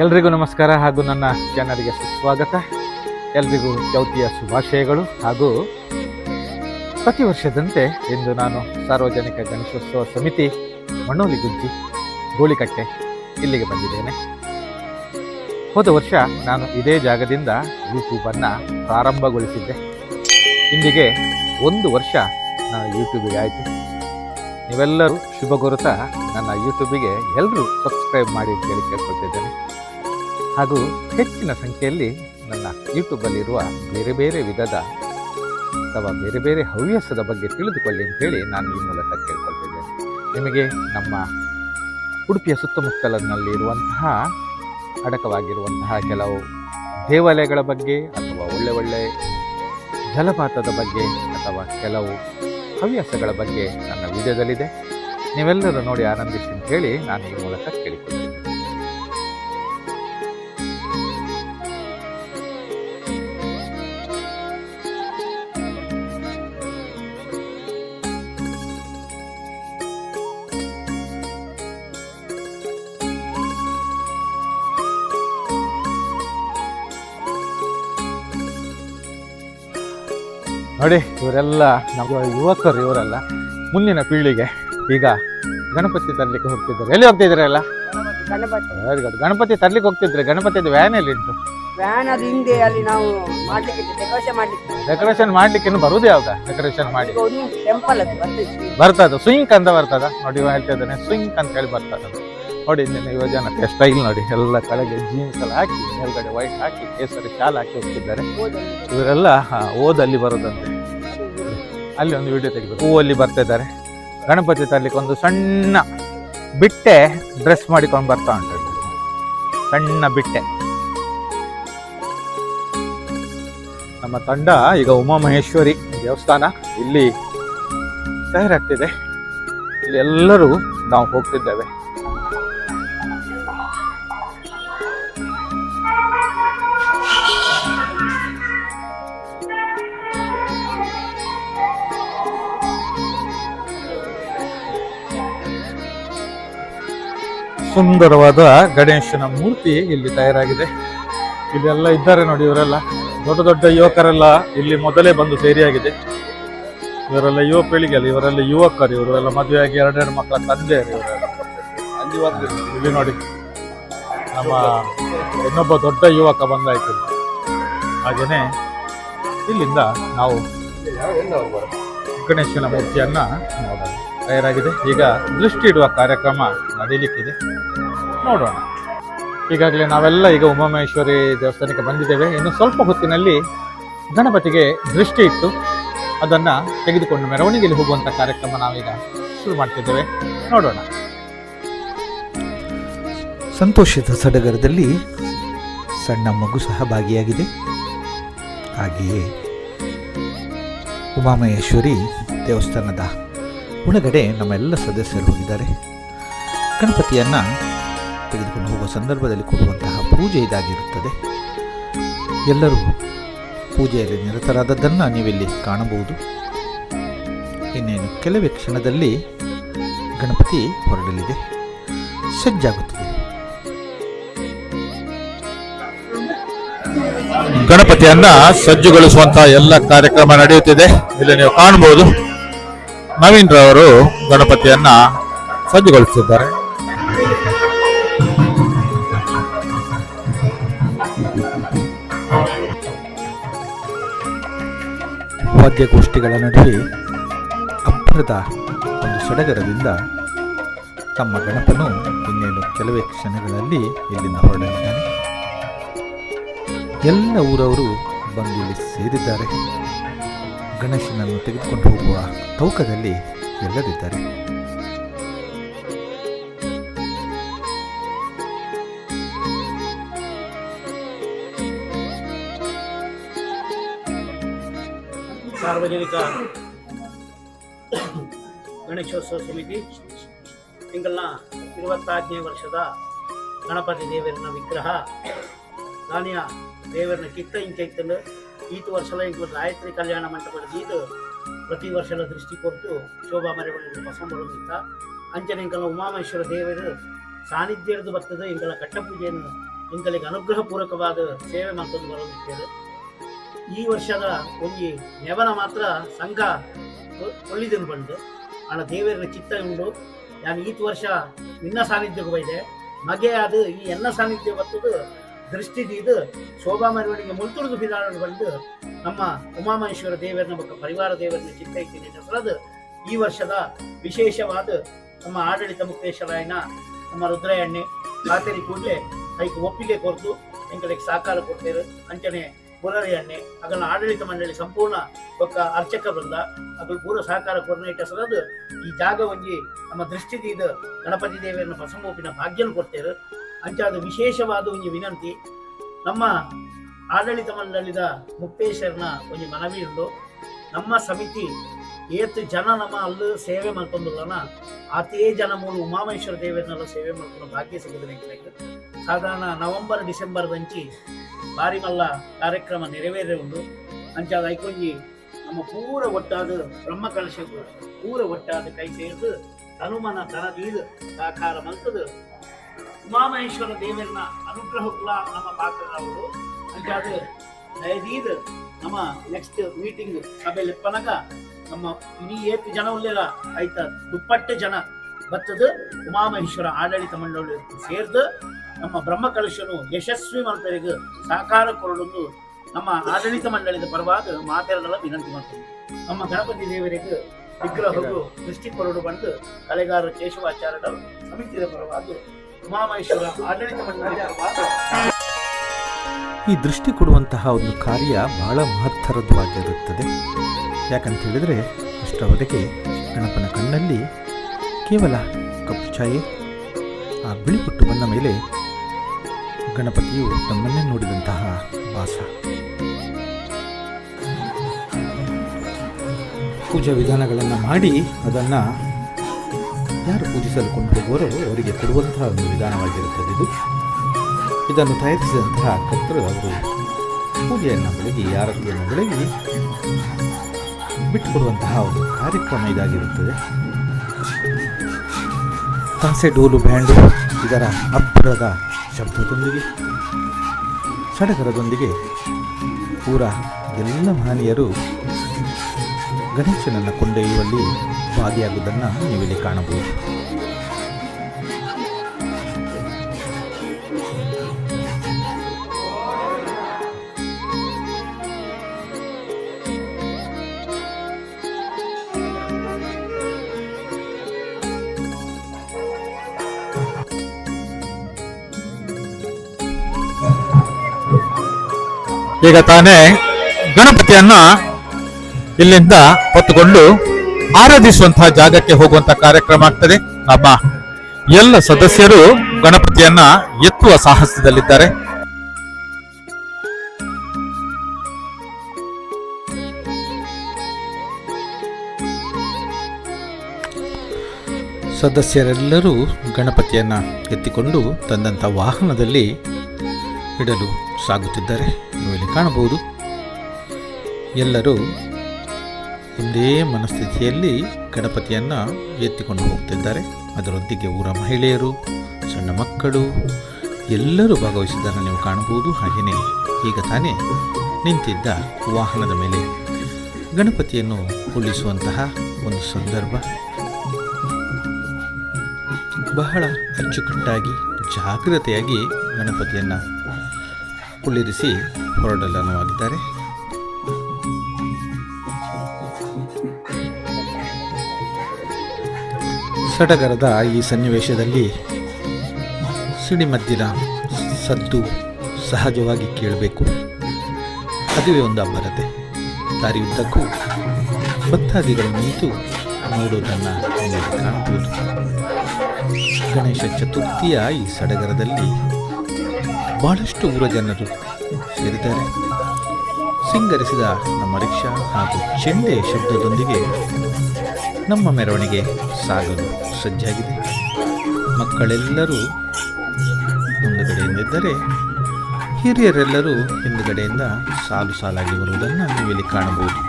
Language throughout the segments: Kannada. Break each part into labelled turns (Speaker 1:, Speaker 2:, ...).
Speaker 1: ಎಲ್ರಿಗೂ ನಮಸ್ಕಾರ ಹಾಗೂ ನನ್ನ ಚಾನಲ್ಗೆ ಸುಸ್ವಾಗತ. ಎಲ್ರಿಗೂ ಚೌತಿಯ ಶುಭಾಶಯಗಳು ಹಾಗೂ ಪ್ರತಿ ವರ್ಷದಂತೆ ಇಂದು ನಾನು ಸಾರ್ವಜನಿಕ ಗಣೇಶೋತ್ಸವ ಸಮಿತಿ ಮಣ್ಣೋಲಿ ಗುಜ್ಜಿ ಗೋಳಿಕಟ್ಟೆ ಇಲ್ಲಿಗೆ ಬಂದಿದ್ದೇನೆ. ಹೋದ ವರ್ಷ ನಾನು ಇದೇ ಜಾಗದಿಂದ ಯೂಟ್ಯೂಬನ್ನು ಪ್ರಾರಂಭಗೊಳಿಸಿದ್ದೆ. ಇಂದಿಗೆ ಒಂದು ವರ್ಷ ನಾನು ಯೂಟ್ಯೂಬಿಗೆ ಆಯಿತು. ನೀವೆಲ್ಲರೂ ಶುಭ ಗುರುತ ನನ್ನ ಯೂಟ್ಯೂಬಿಗೆ ಎಲ್ಲರೂ ಸಬ್ಸ್ಕ್ರೈಬ್ ಮಾಡಿ ಹೇಳಿ ಕೇಳ್ಕೊಳ್ತಿದ್ದೇನೆ ಹಾಗೂ ಹೆಚ್ಚಿನ ಸಂಖ್ಯೆಯಲ್ಲಿ ನನ್ನ ಯೂಟ್ಯೂಬಲ್ಲಿರುವ ಬೇರೆ ಬೇರೆ ವಿಧದ ಅಥವಾ ಬೇರೆ ಬೇರೆ ಹವ್ಯಾಸದ ಬಗ್ಗೆ ತಿಳಿದುಕೊಳ್ಳಿ ಅಂತೇಳಿ ನಾನು ಈ ಮೂಲಕ ಕೇಳ್ಕೊಳ್ತಿದ್ದೇನೆ. ನಿಮಗೆ ನಮ್ಮ ಉಡುಪಿಯ ಸುತ್ತಮುತ್ತಲಿನಲ್ಲಿರುವಂತಹ ಅಡಕವಾಗಿರುವಂತಹ ಕೆಲವು ದೇವಾಲಯಗಳ ಬಗ್ಗೆ ಅಥವಾ ಒಳ್ಳೆ ಒಳ್ಳೆ ಜಲಪಾತದ ಬಗ್ಗೆ ಅಥವಾ ಕೆಲವು ಹವ್ಯಾಸಗಳ ಬಗ್ಗೆ ನನ್ನ ವಿಡಿಯೋದಲ್ಲಿದೆ. ನೀವೆಲ್ಲರೂ ನೋಡಿ ಆನಂದಿಸಿ ಅಂತ ಹೇಳಿ ನಾನು ಈ ಮೂಲಕ ನೋಡಿ ಇವರೆಲ್ಲ ನಮ್ಮ ಯುವಕರು ಇವರೆಲ್ಲ ಮುಂದಿನ ಪೀಳಿಗೆ ಈಗ ಗಣಪತಿ ತರಲಿಕ್ಕೆ ಹೋಗ್ತಿದ್ದಾರೆ. ಎಲ್ಲಿ ಹೋಗ್ತಿದ್ರೆ ಎಲ್ಲ?
Speaker 2: ಗಣಪತಿ.
Speaker 1: ವೆರಿ ಗುಡ್ ಗಣಪತಿ ತರ್ಲಿಕ್ಕೆ ಹೋಗ್ತಿದ್ರೆ ಗಣಪತಿದು ವ್ಯಾನ್ ಎಲ್ಲಿ ಉಂಟು?
Speaker 2: ವ್ಯಾನ್ ಅದು ಹಿಂದೆ ಅಲ್ಲಿ ನಾವು ಮಾಡ್ಲಿಕ್ಕೆ ಡೆಕೋರೇಷನ್ ಮಾಡ್ಲಿಕ್ಕೆ.
Speaker 1: ಡೆಕೋರೇಷನ್ ಮಾಡ್ಲಿಕ್ಕೆ ಇನ್ನು ಬರುದು ಯಾವ್ದ? ಡೆಕೋರೇಷನ್ ಮಾಡಿ.
Speaker 2: ಟೆಂಪಲ್ ಅದು ಬರ್ತದೆ.
Speaker 1: ಸ್ವಿಂಕ್ ಅಂತ ಬರ್ತದ? ನೋಡಿ ಹೇಳ್ತಾ ಇದ್ದಾನೆ ಸ್ವಿಂಕ್ ಅಂತ ಹೇಳಿ ಬರ್ತದ. ನೋಡಿ ಯುವ ಯುವಜನತೆ ಸ್ಟೈಲ್ ನೋಡಿ. ಎಲ್ಲ ಕೆಳಗೆ ಜೀನ್ಸ್ ಎಲ್ಲ ಹಾಕಿ, ಮೇಲ್ಗಡೆ ವೈಟ್ ಹಾಕಿ, ಕೇಸರಿ ಶಾಲ್ ಹಾಕಿ ಹೋಗ್ತಿದ್ದಾರೆ. ಇವರೆಲ್ಲ ಓದಲ್ಲಿ ಬರೋದಂತೆ. ಅಲ್ಲಿ ಒಂದು ವಿಡಿಯೋ ತೆಗೆದು ಹೂವಲ್ಲಿ ಬರ್ತಾ ಇದ್ದಾರೆ. ಗಣಪತಿ ತರಲಿಕ್ಕೆ ಒಂದು ಸಣ್ಣ ಬಿಟ್ಟೆ ಡ್ರೆಸ್ ಮಾಡಿಕೊಂಡು ಬರ್ತಾ ಉಂಟು ಸಣ್ಣ ಬಿಟ್ಟೆ. ನಮ್ಮ ತಂಡ ಈಗ ಉಮಾಮಹೇಶ್ವರಿ ದೇವಸ್ಥಾನ. ಇಲ್ಲಿ ತಯಾರಾಗ್ತಿದೆ. ಇಲ್ಲಿ ಎಲ್ಲರೂ ನಾವು ಹೋಗ್ತಿದ್ದೇವೆ. ಸುಂದರವಾದ ಗಣೇಶನ ಮೂರ್ತಿ ಇಲ್ಲಿ ತಯಾರಾಗಿದೆ. ಇಲ್ಲೆಲ್ಲ ಇದ್ದಾರೆ ನೋಡಿ ಇವರೆಲ್ಲ. ದೊಡ್ಡ ದೊಡ್ಡ ಯುವಕರೆಲ್ಲ ಇಲ್ಲಿ ಮೊದಲೇ ಬಂದು ಸೇರಿಯಾಗಿದೆ. ಇವರೆಲ್ಲ ಯುವ ಪೀಳಿಗೆ ಅಲ್ಲ ಇವರೆಲ್ಲ ಯುವಕರು, ಇವರೆಲ್ಲ ಮದುವೆಯಾಗಿ ಎರಡೆರಡು ಮಕ್ಕಳ ತಂದೆ ಇಲ್ಲಿ ನೋಡಿ. ನಮ್ಮ ಇನ್ನೊಬ್ಬ ದೊಡ್ಡ ಯುವಕ ಬಂದಾಯ್ತು. ಹಾಗೇನೆ ಇಲ್ಲಿಂದ ನಾವು ಗಣೇಶನ ಮೂರ್ತಿಯನ್ನ ನೋಡೋಣ. ತಯಾರಾಗಿದೆ. ಈಗ ದೃಷ್ಟಿ ಇಡುವ ಕಾರ್ಯಕ್ರಮ ನಡೀಲಿಕ್ಕಿದೆ. ನೋಡೋಣ. ಈಗಾಗಲೇ ನಾವೆಲ್ಲ ಈಗ ಉಮಾಮಹೇಶ್ವರಿ ದೇವಸ್ಥಾನಕ್ಕೆ ಬಂದಿದ್ದೇವೆ. ಇನ್ನು ಸ್ವಲ್ಪ ಹೊತ್ತಿನಲ್ಲಿ ಗಣಪತಿಗೆ ದೃಷ್ಟಿ ಇಟ್ಟು ಅದನ್ನು ತೆಗೆದುಕೊಂಡು ಮೆರವಣಿಗೆಯಲ್ಲಿ ಹೋಗುವಂಥ ಕಾರ್ಯಕ್ರಮ ನಾವೀಗ ಶುರು ಮಾಡ್ತಿದ್ದೇವೆ. ನೋಡೋಣ.
Speaker 3: ಸಂತೋಷದ ಸಡಗರದಲ್ಲಿ ಸಣ್ಣ ಮಗು ಸಹ ಭಾಗಿಯಾಗಿದೆ ಹಾಗೆಯೇ ಉಮಾಮಹೇಶ್ವರಿ ದೇವಸ್ಥಾನದ ಒಳಗಡೆ ನಮ್ಮೆಲ್ಲ ಸದಸ್ಯರು ಹೋಗಿದ್ದಾರೆ. ಗಣಪತಿಯನ್ನು ತೆಗೆದುಕೊಂಡು ಹೋಗುವ ಸಂದರ್ಭದಲ್ಲಿ ಕೊಡುವಂತಹ ಪೂಜೆ ಇದಾಗಿರುತ್ತದೆ. ಎಲ್ಲರೂ ಪೂಜೆಯಲ್ಲಿ ನಿರತರಾದದ್ದನ್ನು ನೀವಿಲ್ಲಿ ಕಾಣಬಹುದು. ಇನ್ನೇನು, ಕೆಲವೇ ಕ್ಷಣದಲ್ಲಿ ಗಣಪತಿ ಹೊರಡಲಿದೆ. ಸಜ್ಜಾಗುತ್ತದೆ.
Speaker 1: ಗಣಪತಿಯನ್ನ ಸಜ್ಜುಗೊಳಿಸುವಂತಹ ಎಲ್ಲ ಕಾರ್ಯಕ್ರಮ ನಡೆಯುತ್ತಿದೆ. ಇಲ್ಲಿ ನೀವು ಕಾಣಬಹುದು. ನವೀನ್ ರವರು ಗಣಪತಿಯನ್ನ ಸಜ್ಜುಗೊಳಿಸಿದ್ದಾರೆ.
Speaker 3: ವಾದ್ಯಗೋಷ್ಠಿಗಳ ನಡುವೆ ಅಬ್ಬರದ ಒಂದು ಸಡಗರದಿಂದ ತಮ್ಮ ಗಣಪನು ಇನ್ನೇನು ಕೆಲವೇ ಕ್ಷಣಗಳಲ್ಲಿ ಇಲ್ಲಿಂದ ಹೊರಡಲಿದ್ದಾನೆ. ಎಲ್ಲ ಊರವರು ಬಂದು ಇಲ್ಲಿ ಸೇರಿದ್ದಾರೆ. ಗಣೇಶನನ್ನು ತೆಗೆದುಕೊಂಡು ಹೋಗುವ ತೌಕದಲ್ಲಿ ಎಲ್ಲರಿದ್ದಾರೆ
Speaker 4: ಸಾರ್ವಜನಿಕ ಗಣೇಶೋತ್ಸವ ಸಮಿತಿ ತಿಂಗಳ ಇರುವತ್ತಾರನೇ ವರ್ಷದ ಗಣಪತಿ ದೇವರನ ವಿಗ್ರಹ, ನಾಣ್ಯ ದೇವರನ ಕಿತ್ತ ಇಂಚೈತಲು ಈತು ವರ್ಷಲ ಇಂಕ್ಲು ಗಾಯತ್ರಿ ಕಲ್ಯಾಣ ಮಂಟಪದ ಇದು ಪ್ರತಿ ವರ್ಷದ ದೃಷ್ಟಿ ಕೊಟ್ಟು ಶೋಭಾ ಮೆರವಣಿಗೆ ಪಸಂಬರುತ್ತಿತ್ತ ಅಂಚನೆ ಇಂಕಲ ಉಮಾಮೇಶ್ವರ ದೇವರು ಸಾನ್ನಿಧ್ಯದ ಬರ್ತದೆ ಇಂಕಲ ಕಟ್ಟಪೂಜೆಯನ್ನು ಇಂಗಳಿಗೆ ಅನುಗ್ರಹ ಪೂರ್ವಕವಾದ ಸೇವೆ ಮಾಡ್ಕೊಂಡು ಬರೋದಿದ್ದೇವೆ ಈ ವರ್ಷದ ಒಂದು ನೆವನ ಮಾತ್ರ ಸಂಘ ಒಳ್ಳಿದನ್ನು ಬಂದು ಆಣ ದೇವರ ಚಿತ್ತ ಉಂಡು. ನಾನು ಈತ ವರ್ಷ ನಿನ್ನ ಸಾನ್ನಿಧ್ಯಕ್ಕೆ ಬೈದೆ. ಮಗೆ ಅದು ಈ ಎನ್ನ ಸಾನ್ನಿಧ್ಯ ಬರ್ತದ ದೃಷ್ಟಿ ಇದು ಶೋಭಾ ಮೆರವಣಿಗೆ ಮುಲ್ತುರ್ದು ಬಿದಾಳನ್ನು ಬಂದು ನಮ್ಮ ಉಮಾಮಹೇಶ್ವರ ದೇವರನ್ನ ಮತ್ತು ಪರಿವಾರ ದೇವರನ್ನ ಚಿತ್ತೈಸಿದೆ ದಸರಾದ ಈ ವರ್ಷದ ವಿಶೇಷವಾದ ನಮ್ಮ ಆಡಳಿತ ಮುಕ್ತೇಶ್ವರಾಯನ ನಮ್ಮ ರುದ್ರಯಣ್ಣೆ ಖಾತರಿ ಕೂಡಲೇ ಅದಕ್ಕೆ ಒಪ್ಪಿಗೆ ಕೊರತು ಎಂಗಳಿಗೆ ಸಹಕಾರ ಕೊಡ್ತೇವೆ. ಅಂಚನೆ ಬುರರಿ ಅಣ್ಣೆ ಅದನ್ನ ಆಡಳಿತ ಮಂಡಳಿ ಸಂಪೂರ್ಣ ಒಕ್ಕ ಅರ್ಚಕ ಬೃಂದ ಅದ್ರ ಪೂರ್ವ ಸಹಕಾರ ಕೊರನೇಟ ಸಲದು ಈ ಜಾಗ ಒಂಜಿ ನಮ್ಮ ದೃಷ್ಟಿ ಇದು ಗಣಪತಿ ದೇವಿಯನ್ನು ಪಸಮೋಪಿನ ಭಾಗ್ಯನ ಕೊಡ್ತೇವೆ. ಅಂಚಾದ ವಿಶೇಷವಾದ ಒಂದು ವಿನಂತಿ. ನಮ್ಮ ಆಡಳಿತ ಮಂಡಳಿದ ಮುಕ್ತೇಶ್ವರನ ಒಂದು ಮನವಿ ಉಂಟು. ನಮ್ಮ ಸಮಿತಿ ಏತ್ ಜನ ನಮ್ಮ ಅಲ್ಲೂ ಸೇವೆ ಮಾಡ್ಕೊಂಡಲ್ಲ ಅತೇ ಜನ ಮೂಲ ಉಮಾಮೇಶ್ವರ ದೇವರನ್ನೆಲ್ಲ ಸೇವೆ ಮಾಡ್ಕೊಂಡು ಭಾಗ್ಯ ಸಿಗದ ಸಾಧಾರಣ ನವೆಂಬರ್, ಡಿಸೆಂಬರ್ ದಂಚಿ ಬಾರಿ ಮಲ್ಲ ಕಾರ್ಯಕ್ರಮ ನೆರವೇರೇ ಉಂಡು ಅಂಚಾದ ಐಕೊಂಜಿ ನಮ್ಮ ಪೂರ ಒಟ್ಟಾದ ಬ್ರಹ್ಮ ಕಲಶ ಪೂರ ಒಟ್ಟಾದ ಕೈ ಸೇರಿದು ಹನುಮನ ತನದೀದು ಸಾಕಾರ ಮಂತದ. ಉಮಾಮಹೇಶ್ವರ ದೇವರನ್ನ ಅನುಗ್ರಹಕ್ಕುಲ ನಮ್ಮ ಪಾತ್ರದವರು. ಅಂಚಾದ ದಯದೀದ ನಮ್ಮ ನೆಕ್ಸ್ಟ್ ಮೀಟಿಂಗ್ ಸಭೆ ಲೆಪ್ಪನಗ ನಮ್ಮ ಇಡೀ ಏತು ಜನ ಉಳ್ಳೆಲ್ಲ ಆಯ್ತ, ದುಪ್ಪಟ್ಟ ಜನ ಬತ್ತದ ಉಮಾಮಹೇಶ್ವರ ಆಡಳಿತ ಮಂಡಳಿ ಸೇರ್ದು ನಮ್ಮ ಬ್ರಹ್ಮ ಕಲಶನು ಯಶಸ್ವಿ ಮಾಡ್ತಾರೆ ಸಹಕಾರ ಕೊರಡೊಂದು ನಮ್ಮ ಆಡಳಿತ ಮಂಡಳಿದ ಪರವಾದ ಮಾತೆರಡೆಲ್ಲ ವಿನಂತಿ ಮಾಡ್ತೀವಿ ನಮ್ಮ ಗಣಪತಿ ದೇವರಿಗೆ ವಿಗ್ರಹಗಳು ದೃಷ್ಟಿ ಕೊರಡು ಬಂದು ಕಲೆಗಾರ ಕೇಶವಾಚಾರ್ಯರ ಸಮಿತಿಯ ಪರವಾದ
Speaker 3: ಈ ದೃಷ್ಟಿ ಕೊಡುವಂತಹ ಒಂದು ಕಾರ್ಯ ಬಹಳ ಮಹತ್ತರವಾಗಿರುತ್ತದೆ ಯಾಕಂತ ಹೇಳಿದರೆ ಅಷ್ಟರವರೆಗೆ ಗಣಪನ ಕಣ್ಣಲ್ಲಿ ಕೇವಲ ಕಪ್ಪು ಛಾಯೆ, ಆ ಬಿಳಿ ಪುಟ್ಟು ಬಂದ ಮೇಲೆ ಗಣಪತಿಯು ತಮ್ಮನ್ನೇ ನೋಡಿದಂತಹ ವಾಸ ಪೂಜಾ ವಿಧಾನಗಳನ್ನು ಮಾಡಿ ಅದನ್ನು ಯಾರು ಪೂಜಿಸಲು ಕೊಂಡು ಹೋಗುವರೋ ಅವರಿಗೆ ಕೊಡುವಂತಹ ಒಂದು ವಿಧಾನವಾಗಿರುತ್ತದೆ ಇದು. ಇದನ್ನು ತಯಾರಿಸಿದಂತಹ ಕರ್ತರು ಅವರು ಪೂಜೆಯನ್ನು ಬೆಳಗಿ, ಆರತಿಯನ್ನು ಬೆಳಗಿ ಬಿಟ್ಟುಕೊಡುವಂತಹ ಒಂದು ಕಾರ್ಯಕ್ರಮ ಇದಾಗಿರುತ್ತದೆ. ತಾಸೆ ಡೋಲು ಬ್ಯಾಂಡು ಇದರ ಅಬ್ಬರದ ಶಬ್ದದೊಂದಿಗೆ, ಸಡಗರದೊಂದಿಗೆ ಪೂರ ಎಲ್ಲ ಮಹನೀಯರು ಗಣೇಶನನ್ನು ಕೊಂಡೊಯ್ಯುವಲ್ಲಿ ಭಾಗಿಯಾಗುವುದನ್ನು ನೀವಿಲ್ಲಿ ಕಾಣಬಹುದು.
Speaker 1: ಈಗ ತಾನೇ ಗಣಪತಿಯನ್ನ ಇಲ್ಲಿಂದ ಹೊತ್ತುಕೊಂಡು ಆರಾಧಿಸುವಂತಹ ಜಾಗಕ್ಕೆ ಹೋಗುವಂತಹ ಕಾರ್ಯಕ್ರಮ ಆಗ್ತದೆ. ನಮ್ಮ ಎಲ್ಲ ಸದಸ್ಯರು ಗಣಪತಿಯನ್ನ ಎತ್ತುವ ಸಾಹಸದಲ್ಲಿದ್ದಾರೆ.
Speaker 3: ಸದಸ್ಯರೆಲ್ಲರೂ ಗಣಪತಿಯನ್ನ ಎತ್ತಿಕೊಂಡು ತಂದಂತ ವಾಹನದಲ್ಲಿ ಇಡಲು ಸಾಗುತ್ತಿದ್ದಾರೆ. ನೀವಿಲ್ಲಿ ಕಾಣಬಹುದು. ಎಲ್ಲರೂ ಒಂದೇ ಮನಸ್ಥಿತಿಯಲ್ಲಿ ಗಣಪತಿಯನ್ನು ಎತ್ತಿಕೊಂಡು ಹೋಗ್ತಿದ್ದಾರೆ. ಅದರೊಂದಿಗೆ ಊರ ಮಹಿಳೆಯರು, ಸಣ್ಣ ಮಕ್ಕಳು, ಎಲ್ಲರೂ ಭಾಗವಹಿಸಿದ್ದನ್ನು ನೀವು ಕಾಣಬಹುದು. ಹಾಗೆಯೇ ಈಗ ತಾನೇ ನಿಂತಿದ್ದ ವಾಹನದ ಮೇಲೆ ಗಣಪತಿಯನ್ನು ಉಳಿಸುವಂತಹ ಒಂದು ಸಂದರ್ಭ. ಬಹಳ ಅಚ್ಚುಕಟ್ಟಾಗಿ, ಜಾಗ್ರತೆಯಾಗಿ ಗಣಪತಿಯನ್ನು ಕುಳ್ಳಿರಿಸಿ ಹೊರಡಲನ್ನು ಅನುವಾಗಿದ್ದಾರೆ ಸಡಗರದ ಈ ಸನ್ನಿವೇಶದಲ್ಲಿ ಸಿಡಿಮದ್ದಿನ ಸದ್ದು ಸಹಜವಾಗಿ ಕೇಳಬೇಕು. ಅದುವೇ ಒಂದು ಅಪರತೆ. ದಾರಿಯುದ್ದಕ್ಕೂ ಭಕ್ತಾದಿಗಳು ನಿಂತು ನೋಡುವುದನ್ನು ಕಾಣಬಹುದು. ಗಣೇಶ ಚತುರ್ಥಿಯ ಈ ಸಡಗರದಲ್ಲಿ ಬಹಳಷ್ಟು ಊರ ಜನರು ಸೇರಿದ್ದಾರೆ. ಸಿಂಗರಿಸಿದ ನಮ್ಮ ರಿಕ್ಷಾ ಹಾಗೂ ಚೆಂಡೆ ಶಬ್ದದೊಂದಿಗೆ ನಮ್ಮ ಮೆರವಣಿಗೆ ಸಾಗಲು ಸಜ್ಜಾಗಿದೆ. ಮಕ್ಕಳೆಲ್ಲರೂ ಮುಂದುಗಡೆಯಿಂದಿದ್ದರೆ ಹಿರಿಯರೆಲ್ಲರೂ ಹಿಂದುಗಡೆಯಿಂದ ಸಾಲು ಸಾಲಾಗಿ ಬರುವುದನ್ನು ನೀವಿಲ್ಲಿ ಕಾಣಬಹುದು.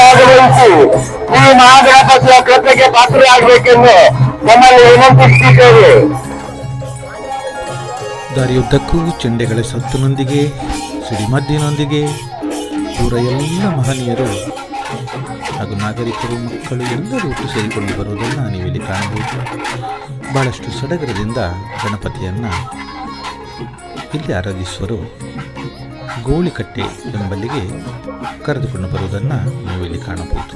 Speaker 5: ಭಾಗವಹಿಸಿ ಈ ಮಹಾಗಣಪತಿಯ ಕೃಪೆಗೆ ಪಾತ್ರರಾಗಬೇಕೆಂದು ನಮ್ಮಲ್ಲಿ ವಿನಂತಿಸುತ್ತಿದ್ದೇವೆ
Speaker 3: ದಾರಿಯುದ್ದಕ್ಕೂ ಚಂಡೆಗಳ ಸತ್ತಿನೊಂದಿಗೆ, ಸಿಡಿಮದ್ದಿನೊಂದಿಗೆ ಊರ ಎಲ್ಲ ಮಹನೀಯರು ಹಾಗೂ ನಾಗರಿಕರು ಮಕ್ಕಳು ಎಲ್ಲರೂ ಸೇರಿಕೊಂಡು ಬರುವುದನ್ನು ನೀವಿಲ್ಲಿ ಕಾಣಬಹುದು. ಬಹಳಷ್ಟು ಸಡಗರದಿಂದ ಗಣಪತಿಯನ್ನು ಇಲ್ಲಿ ಆರಾಧಿಸುವರು. ಗೋಳಿಕಟ್ಟೆ ಎಂಬಲ್ಲಿಗೆ ಕರೆದುಕೊಂಡು ಬರುವುದನ್ನು ನೀವು ಇಲ್ಲಿ ಕಾಣಬಹುದು.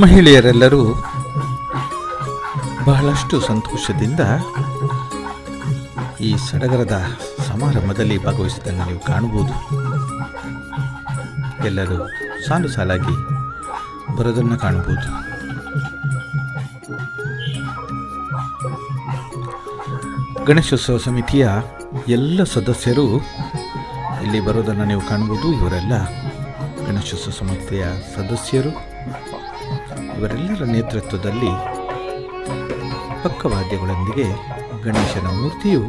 Speaker 3: ಮಹಿಳೆಯರೆಲ್ಲರೂ ಬಹಳಷ್ಟು ಸಂತೋಷದಿಂದ ಈ ಸಡಗರದ ಸಮಾರಂಭದಲ್ಲಿ ಭಾಗವಹಿಸಿದ್ದನ್ನು ನೀವು ಕಾಣಬಹುದು. ಎಲ್ಲರೂ ಸಾಲು ಸಾಲಾಗಿ ಬರೋದನ್ನು ಕಾಣಬಹುದು. ಗಣೇಶೋತ್ಸವ ಸಮಿತಿಯ ಎಲ್ಲ ಸದಸ್ಯರು ಇಲ್ಲಿ ಬರೋದನ್ನು ನೀವು ಕಾಣಬಹುದು. ಇವರೆಲ್ಲ ಗಣೇಶೋತ್ಸವ ಸಮಿತಿಯ ಸದಸ್ಯರು. ಇವರೆಲ್ಲರ ನೇತೃತ್ವದಲ್ಲಿ ಪಕ್ಕವಾದ್ಯಗಳೊಂದಿಗೆ ಗಣೇಶನ ಮೂರ್ತಿಯು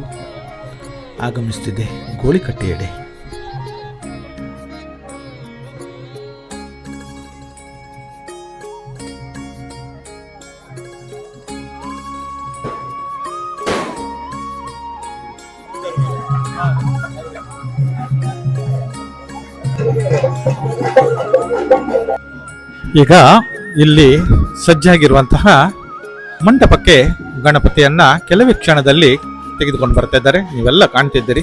Speaker 3: ಆಗಮಿಸುತ್ತಿದೆ. ಗೋಳಿಕಟ್ಟೆಯೆಡೆ.
Speaker 1: ಈಗ ಇಲ್ಲಿ ಸಜ್ಜಾಗಿರುವಂತಹ ಮಂಟಪಕ್ಕೆ ಗಣಪತಿಯನ್ನ ಕೆಲವೇ ಕ್ಷಣದಲ್ಲಿ ತೆಗೆದುಕೊಂಡು ಬರ್ತಾ ಇದ್ದಾರೆ. ನೀವೆಲ್ಲ ಕಾಣ್ತಿದ್ದೀರಿ.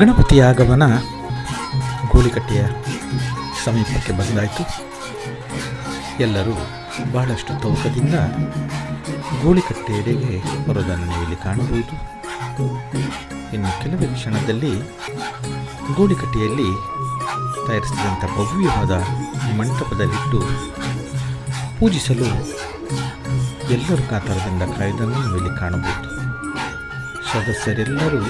Speaker 3: ಗಣಪತಿ ಆಗಮನ ಗೋಲಿಕಟ್ಟೆಯ ಸಮೀಪಕ್ಕೆ ಬಂದಾಯಿತು. ಎಲ್ಲರೂ ಬಹಳಷ್ಟು ತೌಕದಿಂದ ಗೋಳಿಕಟ್ಟೆಯೆಡೆಗೆ ಬರೋದನ್ನು ನೀವಿಲ್ಲಿ ಕಾಣಬಹುದು. ಇನ್ನು ಕೆಲವೇ ಕ್ಷಣದಲ್ಲಿ ಗೂಳಿಕಟ್ಟೆಯಲ್ಲಿ ತಯಾರಿಸಿದಂಥ ಭವ್ಯವಾದ ಮಂಟಪದಲ್ಲಿಟ್ಟು ಪೂಜಿಸಲು ಎಲ್ಲರೂ ಕಾತರದಿಂದ ಕಾಯ್ದನ್ನು ನೀವಿಲ್ಲಿ ಕಾಣಬಹುದು. ಸದಸ್ಯರೆಲ್ಲರೂ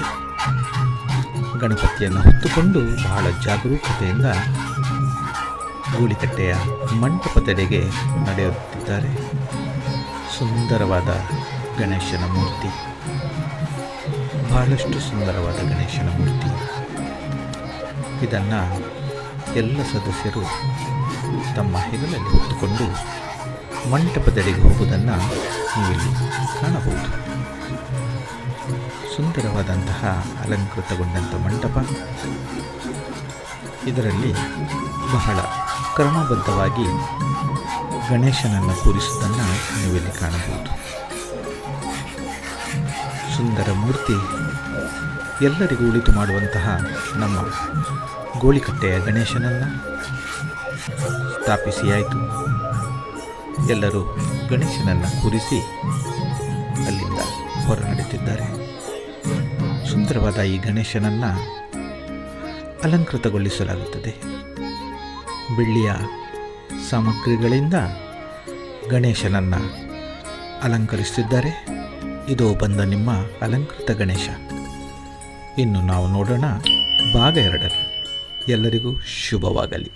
Speaker 3: ಗಣಪತಿಯನ್ನು ಹೊತ್ತುಕೊಂಡು ಬಹಳ ಜಾಗರೂಕತೆಯಿಂದ ಗೂಳಿಕಟ್ಟೆಯ ಮಂಟಪದೆಡೆಗೆ ನಡೆಯುತ್ತಿದ್ದಾರೆ. ಸುಂದರವಾದ ಗಣೇಶನ ಮೂರ್ತಿ. ಬಹಳಷ್ಟು ಸುಂದರವಾದ ಗಣೇಶನ ಮೂರ್ತಿ. ಇದನ್ನು ಎಲ್ಲ ಸದಸ್ಯರು ತಮ್ಮ ಹೆಗಲಲ್ಲಿ ಹೊತ್ತುಕೊಂಡು ಮಂಟಪದೆಡೆಗೆ ಹೋಗುವುದನ್ನು ನೀವಿಲ್ಲಿ ಕಾಣಬಹುದು. ಸುಂದರವಾದಂತಹ ಅಲಂಕೃತಗೊಂಡಂಥ ಮಂಟಪ. ಇದರಲ್ಲಿ ಬಹಳ ಕ್ರಮಬದ್ಧವಾಗಿ ಗಣೇಶನನ್ನು ಕೂರಿಸುವುದನ್ನು ನೀವಿಲ್ಲಿ ಕಾಣಬಹುದು. ಸುಂದರ ಮೂರ್ತಿ ಎಲ್ಲರಿಗೂ ಉಳಿತು ಮಾಡುವಂತಹ ನಮ್ಮ ಗೋಳಿಕಟ್ಟೆಯ ಗಣೇಶನನ್ನು ಸ್ಥಾಪಿಸಿಯಾಯಿತು ಎಲ್ಲರೂ ಗಣೇಶನನ್ನು ಕೂರಿಸಿ ಅಲ್ಲಿಂದ ಹೊರ ನಡೆಯುತ್ತಿದ್ದಾರೆ ಸುಂದರವಾದ ಈ ಗಣೇಶನನ್ನು ಅಲಂಕೃತಗೊಳಿಸಲಾಗುತ್ತದೆ. ಬೆಳ್ಳಿಯ ಸಾಮಗ್ರಿಗಳಿಂದ ಗಣೇಶನನ್ನು ಅಲಂಕರಿಸುತ್ತಿದ್ದಾರೆ. ಇದು ಬಂದ ನಿಮ್ಮ ಅಲಂಕೃತ ಗಣೇಶ. ಇನ್ನು ನಾವು ನೋಡೋಣ ಭಾಗ ಎರಡರಲ್ಲಿ ಎಲ್ಲರಿಗೂ ಶುಭವಾಗಲಿ.